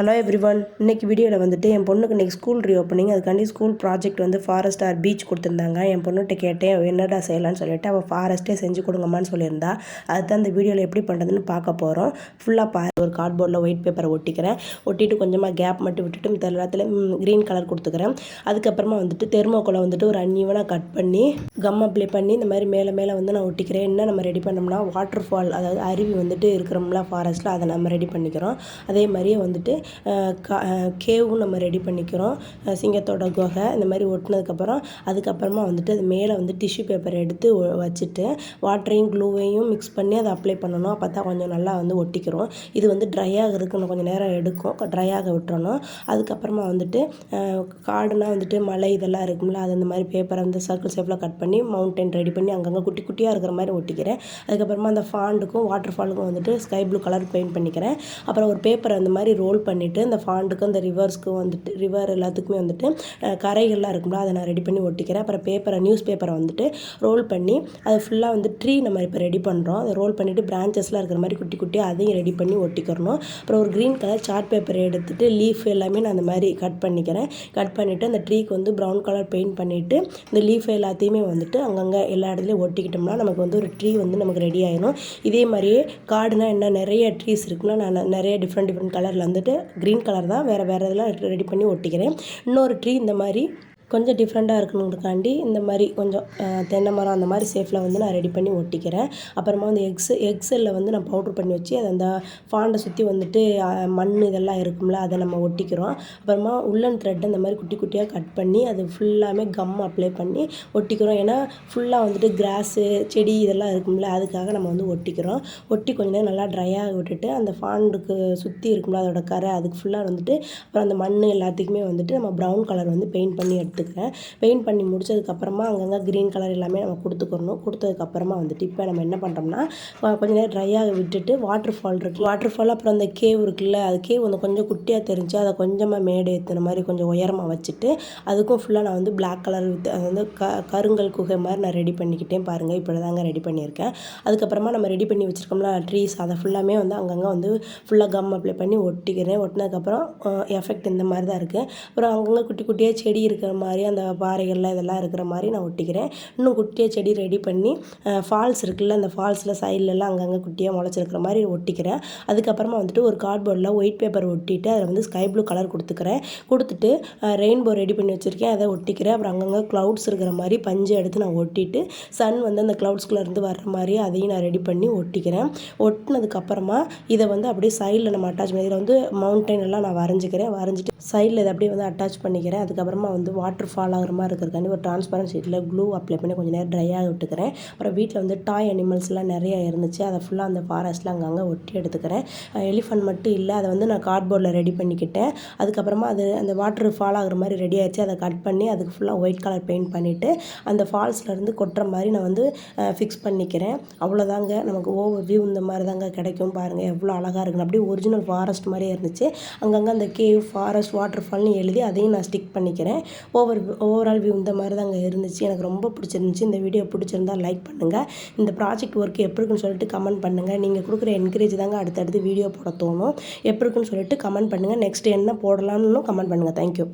Hello every one இன்னைக்கு வீடியோவில் வந்துட்டு என் பொண்ணுக்கு இன்றைக்கி ஸ்கூல் ரீஓப்பனிங் அதுக்காண்டி ஸ்கூல் ப்ராஜெக்ட் வந்து ஃபாரஸ்ட் ஆர் பீச் கொடுத்துருந்தாங்க. என் பொண்ணுகிட்ட கேட்டேன் என்னடா செய்யலான்னு சொல்லிட்டு அவள் ஃபாரஸ்ட்டே செஞ்சு கொடுங்கம்மான்னு சொல்லியிருந்தா. அதுதான் அந்த வீடியோவில் எப்படி பண்ணுறதுன்னு பார்க்க போகிறோம் ஃபுல்லாக பா ஒரு கார்ட்போர்டில் ஒயிட் பேப்பரை ஒட்டிக்கிறேன். ஒட்டிட்டு கொஞ்சமாக கேப் மட்டும் விட்டுட்டு மித்த எல்லாத்துலேயும் க்ரீன் கலர் கொடுத்துக்கிறேன். அதுக்கப்புறமா வந்துட்டு தெர்மோக்கோலை வந்துட்டு ஒரு அன்யூவனாக கட் பண்ணி கம் அப்ளை பண்ணி இந்த மாதிரி மேலே மேலே வந்து நான் ஒட்டிக்கிறேன். என்ன நம்ம ரெடி பண்ணோம்னா வாட்டர் ஃபால் அதாவது அருவி வந்துட்டு இருக்கிறோம்ல ஃபாரஸ்ட்டில் அதை நம்ம ரெடி பண்ணிக்கிறோம். அதே மாதிரியே வந்துட்டு கேவும் நம்ம ரெடி பண்ணிக்கிறோம். சிங்கத்தோட குகை இந்த மாதிரி ஒட்டினதுக்கப்புறம் அதுக்கப்புறமா வந்துட்டு அது மேலே வந்து டிஷ்யூ பேப்பர் எடுத்து வச்சுட்டு வாட்டரையும் க்ளூவையும் மிக்ஸ் பண்ணி அதை அப்ளை பண்ணணும். அப்போ தான் கொஞ்சம் நல்லா வந்து ஒட்டிக்கிறோம். இது வந்து ட்ரை ஆகிறதுக்கு இன்னும் கொஞ்சம் நேரம் எடுக்கும். ட்ரை ஆக விட்டுறணும். அதுக்கப்புறமா வந்துட்டு காடுனா வந்துட்டு மலை இதெல்லாம் இருக்கும்ல அது அந்த மாதிரி பேப்பரை வந்து சர்க்கிள் ஷேப்பில் கட் பண்ணி மவுண்டன் ரெடி பண்ணி அங்கங்கே குட்டி குட்டியாக இருக்கிற மாதிரி ஒட்டிக்கிறேன். அதுக்கப்புறமா அந்த ஃபாண்டுக்கும் வாட்டர் ஃபாலுக்கும் வந்துட்டு ஸ்கை ப்ளூ கலர் பெயிண்ட் பண்ணிக்கிறேன். அப்புறம் ஒரு பேப்பர் அந்த மாதிரி ரோல் பண்ணிவிட்டு அந்த ஃபாண்டுக்கும் அந்த ரிவர்ஸ்க்கும் வந்துட்டு ரிவர் எல்லாத்துக்குமே வந்துட்டு கரைகள்லாம் இருக்கும்ல அதை நான் ரெடி பண்ணி ஒட்டிக்கிறேன். அப்புறம் பேப்பரை நியூஸ் பேப்பரை வந்துட்டு ரோல் பண்ணி அது ஃபுல்லாக வந்து ட்ரீ நம்ம இப்போ ரெடி பண்ணுறோம் அதை ரோல் பண்ணிவிட்டு பிரான்ச்சஸ்லாம் இருக்கிற மாதிரி குட்டி குட்டியாக அதையும் ரெடி பண்ணி ஒட்டிக்கிறணும். அப்புறம் ஒரு க்ரீன் கலர் சார்ட் பேப்பர் எடுத்துகிட்டு லீஃப் எல்லாமே நான் அந்த மாதிரி கட் பண்ணிக்கிறேன். கட் பண்ணிவிட்டு அந்த ட்ரீக்கு வந்து ப்ரௌன் கலர் பெயிண்ட் பண்ணிவிட்டு இந்த லீஃப் எல்லாத்தையுமே வந்து வந்துட்டு அங்கங்கே எல்லா இடத்துலையும் ஒட்டிக்கிட்டோம்னா நமக்கு வந்து ஒரு ட்ரீ வந்து நமக்கு ரெடி ஆயிடும் இதே மாதிரியே காடுனா என்ன நிறைய ட்ரீஸ் இருக்குன்னா நான் நிறைய டிஃப்ரெண்ட் டிஃப்ரெண்ட் கலரில் வந்துட்டு க்ரீன் கலர் தான் வேறு வேறு இதெல்லாம் ரெடி பண்ணி ஒட்டிக்கிறேன். இன்னொரு ட்ரீ இந்த மாதிரி கொஞ்சம் டிஃப்ரெண்ட்டாக இருக்கணுங்கிறக்காண்டி இந்த மாதிரி கொஞ்சம் தென்னை மரம் அந்த மாதிரி ஷேப்பில் வந்து நான் ரெடி பண்ணி ஒட்டிக்கிறேன். அப்புறமா வந்து எக்ஸ் எக்ஸலில் வந்து நான் பவுட்ரு பண்ணி வச்சு அதை அந்த ஃபாண்டை சுற்றி வந்துட்டு மண் இதெல்லாம் இருக்கும்ல அதை நம்ம ஒட்டிக்கிறோம். அப்புறமா உள்ளன் த்ரெட் அந்த மாதிரி குட்டி குட்டியாக கட் பண்ணி அது ஃபுல்லாமே கம் அப்ளை பண்ணி ஒட்டிக்கிறோம். ஏன்னா ஃபுல்லாக வந்துட்டு கிராஸு செடி இதெல்லாம் இருக்கும்ல அதுக்காக நம்ம வந்து ஒட்டிக்கிறோம். ஒட்டி கொஞ்ச நேரம் நல்லா ட்ரை ஆக விட்டுட்டு அந்த ஃபாண்டுக்கு சுற்றி இருக்கும்ல அதோட கரை அதுக்கு ஃபுல்லாக வந்துட்டு அப்புறம் அந்த மண் எல்லாத்துக்குமே வந்துட்டு நம்ம ப்ரௌன் கலர் வந்து பெயிண்ட் பண்ணி எடுத்துக்கிறேன் பெயிண்ட் பண்ணி முடிச்சதுக்கப்புறமா அங்கங்கே க்ரீன் கலர் எல்லாமே நம்ம கொடுத்துக்கிறணும். கொடுத்ததுக்கப்புறமா வந்துட்டு இப்போ நம்ம என்ன பண்ணுறோம்னா கொஞ்சம் கொஞ்ச நேரம் ட்ரையாக விட்டுட்டு வாட்டர் ஃபால் இருக்குது வாட்டர் ஃபால் அப்புறம் அந்த கேவ் இருக்குல்ல அது கேவ் வந்து கொஞ்சம் குட்டியாக தெரிஞ்சு அதை கொஞ்சமாக மேடை ஏற்றுன மாதிரி கொஞ்சம் உயரமாக வச்சுட்டு அதுக்கும் ஃபுல்லாக நான் வந்து பிளாக் கலர் வித் அது வந்து க கருங்கல் குகை மாதிரி நான் ரெடி பண்ணிக்கிட்டேன் பாருங்கள் இப்படி தாங்க ரெடி பண்ணியிருக்கேன். அதுக்கப்புறமா நம்ம ரெடி பண்ணி வச்சுருக்கோம்ல ட்ரீஸ் அதை ஃபுல்லாமே வந்து அங்கங்கே வந்து ஃபுல்லாக கம் அப்ளை பண்ணி ஒட்டிக்கிறேன். ஒட்டினதுக்கப்புறம் எஃபெக்ட் இந்த மாதிரி தான் இருக்குது அப்புறம் அங்கங்கே குட்டி குட்டியாக செடி இருக்கிற மாதிரி மாதிரி அந்த பாறைகள்லாம் இதெல்லாம் இருக்கிற மாதிரி நான் ஒட்டிக்கிறேன். இன்னும் குட்டியாக செடி ரெடி பண்ணி ஃபால்ஸ் இருக்குல்ல அந்த ஃபால்ஸில் சைட்லலாம் அங்கங்கே குட்டியாக முளைச்சிருக்கிற மாதிரி ஒட்டிக்கிறேன். அதுக்கப்புறமா வந்துட்டு ஒரு கார்ட்போர்டில் ஒயிட் பேப்பர் ஒட்டிட்டு அதில் வந்து ஸ்கை ப்ளூ கலர் கொடுத்துக்கிறேன். கொடுத்துட்டு ரெயின்போ ரெடி பண்ணி வச்சுருக்கேன். அதை ஒட்டிக்கிறேன். அப்புறம் அங்கங்கே க்ளவுட்ஸ் இருக்கிற மாதிரி பஞ்சு எடுத்து நான் ஒட்டிட்டு சன் வந்து அந்த க்ளவுட்ஸ்குள்ளேருந்து வர்ற மாதிரி அதையும் நான் ரெடி பண்ணி ஒட்டிக்கிறேன். ஒட்டினதுக்கப்புறமா இதை வந்து அப்படியே சைடில் நம்ம அட்டாச் பண்ணி இதில் வந்து மவுண்டைன் எல்லாம் நான் வரைஞ்சிக்கிறேன். வரைஞ்சிட்டு சைடில் இதை அப்படியே வந்து அட்டாச் பண்ணிக்கிறேன். அதுக்கப்புறமா வந்து வாட்டர் ஃபால் ஆகிற மாதிரி இருக்கிறதுக்காண்டி ஒரு டிரான்ஸ்பரண்ட் ஷீட்டில் க்ளூ அப்ளை பண்ணி கொஞ்சம் நேரம் ட்ரை ஆக விட்டுக்கிறேன். அப்புறம் வீட்டில் வந்து டாய் அனிமல்ஸ்லாம் நிறைய இருந்துச்சு. அதை ஃபுல்லாக அந்த ஃபாரஸ்ட்டில் அங்கங்கே ஒட்டி எடுத்துக்கிறேன். எலிஃபண்ட் மட்டும் இல்லை அதை வந்து நான் கார்ட்போர்டில் ரெடி பண்ணிக்கிட்டேன். அதுக்கப்புறமா அது அந்த வாட்டர் ஃபால் ஆகிற மாதிரி ரெடி ஆயிடுச்சு. அதை கட் பண்ணி அதுக்கு ஃபுல்லாக ஒயிட் கலர் பெயிண்ட் பண்ணிவிட்டு அந்த ஃபால்ஸ்லேருந்து கொட்டுற மாதிரி நான் வந்து ஃபிக்ஸ் பண்ணிக்கிறேன். அவ்வளோதாங்க நமக்கு ஓவர் வியூ இந்த மாதிரி தாங்க கிடைக்கும் பாருங்கள் எவ்வளோ அழகாக இருக்குன்னு. அப்படியே ஒரிஜினல் ஃபாரஸ்ட் மாதிரியே இருந்துச்சு. அங்கங்கே அந்த கேவ் ஃபாரஸ்ட் வாட்டர் ஃபால்னு எழுதி அதையும் நான் ஸ்டிக் பண்ணிக்கிறேன். ஓவர் ஓவரால் வியூ இந்த மாதிரி தாங்க இருந்துச்சு. எனக்கு ரொம்ப பிடிச்சிருந்துச்சு. இந்த வீடியோ பிடிச்சிருந்தா லைக் பண்ணுங்கள் இந்த ப்ராஜெக்ட் ஒர்க் எப்படி இருக்குன்னு சொல்லிட்டு கமெண்ட் பண்ணுங்கள் நீங்கள் கொடுக்குற என்கரேஜ் தாங்க அடுத்தடுத்து வீடியோ போட தோணும். எப்படி இருக்குன்னு சொல்லிட்டு கமெண்ட் பண்ணுங்கள் நெக்ஸ்ட் என்ன போடலாம்னு கமெண்ட் பண்ணுங்கள் தேங்க்யூ